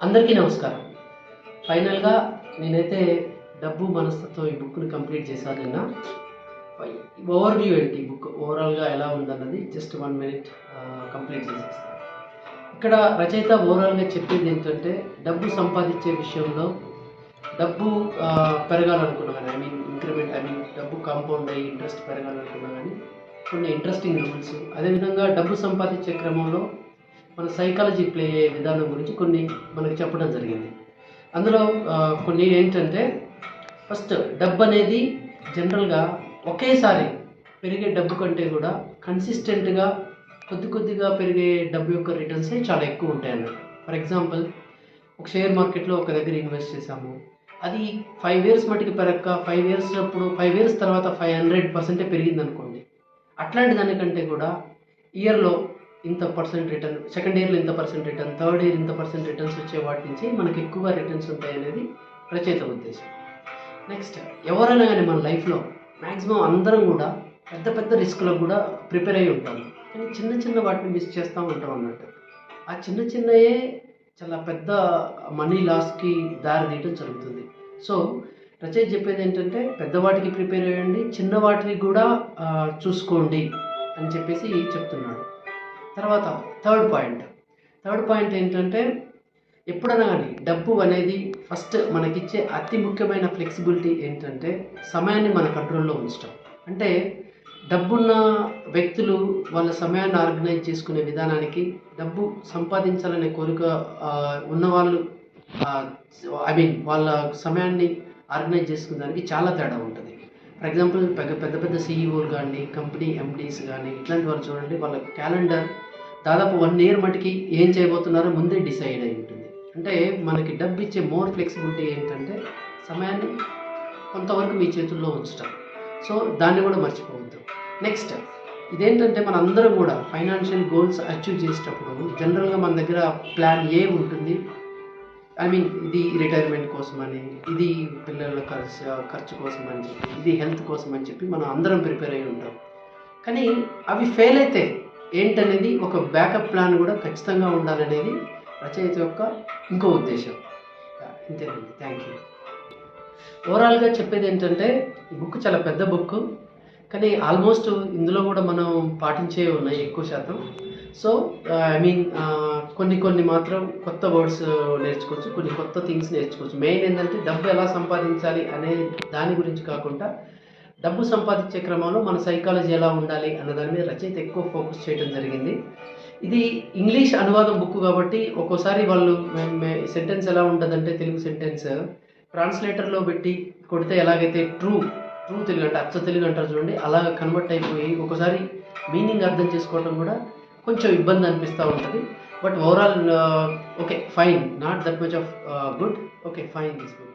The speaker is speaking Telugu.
అందరికీ నమస్కారం. ఫైనల్గా నేనైతే డబ్బు మనస్తత్వం ఈ బుక్ని కంప్లీట్ చేశాను నిన్న. ఓవర్ వ్యూ ఏంటి ఈ బుక్? ఓవరాల్గా ఎలా ఉందన్నది జస్ట్ వన్ మినిట్ కంప్లీట్ చేసేస్తాను ఇక్కడ రచయిత ఓవరాల్గా చెప్పేది ఏంటంటే డబ్బు సంపాదించే విషయంలో డబ్బు పెరగాలనుకున్నా కానీ I mean increment I mean డబ్బు కాంపౌండ్ అయ్యి ఇంట్రెస్ట్ పెరగాలనుకున్నా కానీ కొన్ని ఇంట్రెస్టింగ్ రూల్స్ అదేవిధంగా డబ్బు సంపాదించే క్రమంలో మన సైకాలజీ ప్లే అయ్యే విధానం గురించి కొన్ని మనకు చెప్పడం జరిగింది. అందులో కొన్ని ఏంటంటే ఫస్ట్ డబ్బు అనేది జనరల్గా ఒకేసారి పెరిగే డబ్బు కంటే కూడా కన్సిస్టెంట్గా కొద్ది కొద్దిగా పెరిగే డబ్బు యొక్క రిటర్న్సే చాలా ఎక్కువ ఉంటాయి ఫర్ ఎగ్జాంపుల్ ఒక షేర్ మార్కెట్లో ఒక దగ్గర ఇన్వెస్ట్ చేసాము అది ఫైవ్ ఇయర్స్ మటుకు పెరగక ఫైవ్ ఇయర్స్ అప్పుడు ఫైవ్ ఇయర్స్ తర్వాత ఫైవ్ హండ్రెడ్ పర్సెంటే పెరిగింది అనుకోండి అట్లాంటి దానికంటే కూడా ఇయర్లో ఇంత పర్సెంట్ రిటర్న్ సెకండ్ ఇయర్లో ఇంత పర్సెంట్ రిటర్న్ థర్డ్ ఇయర్ ఇంత పర్సెంట్ రిటర్న్స్ వచ్చే వాటి నుంచి మనకి ఎక్కువగా రిటర్న్స్ ఉంటాయి అనేది రచయిత ఉద్దేశం. నెక్స్ట్ ఎవరైనా కానీ మన లైఫ్లో మ్యాక్సిమం అందరం కూడా పెద్ద పెద్ద రిస్క్లకు కూడా ప్రిపేర్ అయి ఉంటాము. కానీ చిన్న చిన్న వాటిని మిస్ చేస్తూ ఉంటాం అన్నట్టు. ఆ చిన్న చిన్నయే చాలా పెద్ద మనీ లాస్కి దారి తీయడం జరుగుతుంది. సో రచయిత చెప్పేది ఏంటంటే పెద్దవాటికి ప్రిపేర్ అయ్యండి చిన్నవాటిని కూడా చూసుకోండి అని చెప్పేసి చెప్తున్నాడు. తర్వాత థర్డ్ పాయింట్. థర్డ్ పాయింట్ ఏంటంటే ఎప్పుడైనా కానీ డబ్బు అనేది ఫస్ట్ మనకిచ్చే అతి ముఖ్యమైన ఫ్లెక్సిబిలిటీ ఏంటంటే సమయాన్ని మన కంట్రోల్లో ఉంచడం అంటే డబ్బున్న వ్యక్తులు వాళ్ళ సమయాన్ని ఆర్గనైజ్ చేసుకునే విధానానికి డబ్బు సంపాదించాలనే కోరిక ఉన్నవాళ్ళు ఐ మీన్ వాళ్ళ సమయాన్ని ఆర్గనైజ్ చేసుకునే దానికి చాలా తేడా ఉంటుంది. ఫర్ ఎగ్జాంపుల్ పెద్ద పెద్ద పెద్ద సీఈఓలు కానీ కంపెనీ ఎండీస్ కానీ ఇట్లాంటి వాళ్ళు చూడండి వాళ్ళ క్యాలెండర్ దాదాపు వన్ ఇయర్ మటుకి ఏం చేయబోతున్నారో ముందే డిసైడ్ అయి ఉంటుంది. అంటే మనకి డబ్బు ఇచ్చే మోర్ ఫ్లెక్సిబిలిటీ ఏంటంటే సమయాన్ని కొంతవరకు మీ చేతుల్లో ఉంచటం సో దాన్ని కూడా మర్చిపోవద్దు. నెక్స్ట్ ఇదేంటంటే మన అందరం కూడా ఫైనాన్షియల్ గోల్స్ అచీవ్ చేసేటప్పుడు జనరల్గా మన దగ్గర ప్లాన్ ఏ ఉంటుంది. ఐ మీన్ ఇది రిటైర్మెంట్ కోసం అని ఇది పిల్లల ఖర్చు ఖర్చు కోసం అని చెప్పి ఇది హెల్త్ కోసం అని చెప్పి మనం అందరం ప్రిపేర్ అయి ఉంటాం. కానీ అవి ఫెయిల్ అయితే ఏంటనేది ఒక బ్యాకప్ ప్లాన్ కూడా ఖచ్చితంగా ఉండాలనేది రచయిత యొక్క ఇంకో ఉద్దేశం. ఇంతేనండి. Thank you. ఓవరాల్గా చెప్పేది ఏంటంటే ఈ బుక్ చాలా పెద్ద బుక్. కానీ ఆల్మోస్ట్ ఇందులో కూడా మనం పాటించే ఉన్నాయి ఎక్కువ శాతం. సో ఐ మీన్ కొన్ని కొన్ని మాత్రం కొత్త వర్డ్స్ నేర్చుకోవచ్చు కొన్ని కొత్త థింగ్స్ నేర్చుకోవచ్చు. మెయిన్ ఏంటంటే డబ్బు ఎలా సంపాదించాలి అనే దాని గురించి కాకుండా డబ్బు సంపాదించే క్రమంలో మన సైకాలజీ ఎలా ఉండాలి అన్న దాని మీద రచయిత ఎక్కువ ఫోకస్ చేయడం జరిగింది. ఇది ఇంగ్లీష్ అనువాదం బుక్ కాబట్టి ఒక్కోసారి వాళ్ళు సెంటెన్స్ ఎలా ఉంటుందంటే తెలుగు సెంటెన్స్ ట్రాన్స్లేటర్లో పెట్టి కొడితే ఎలాగైతే ట్రూ ట్రూ తెలుగు అంటే అచ్చ తెలుగు అంటారు చూడండి అలా కన్వర్ట్ అయిపోయి ఒక్కోసారి మీనింగ్ అర్థం చేసుకోవడం కూడా కొంచెం ఇబ్బంది అనిపిస్తూ ఉంటుంది. But overall okay fine not that much of good okay fine this book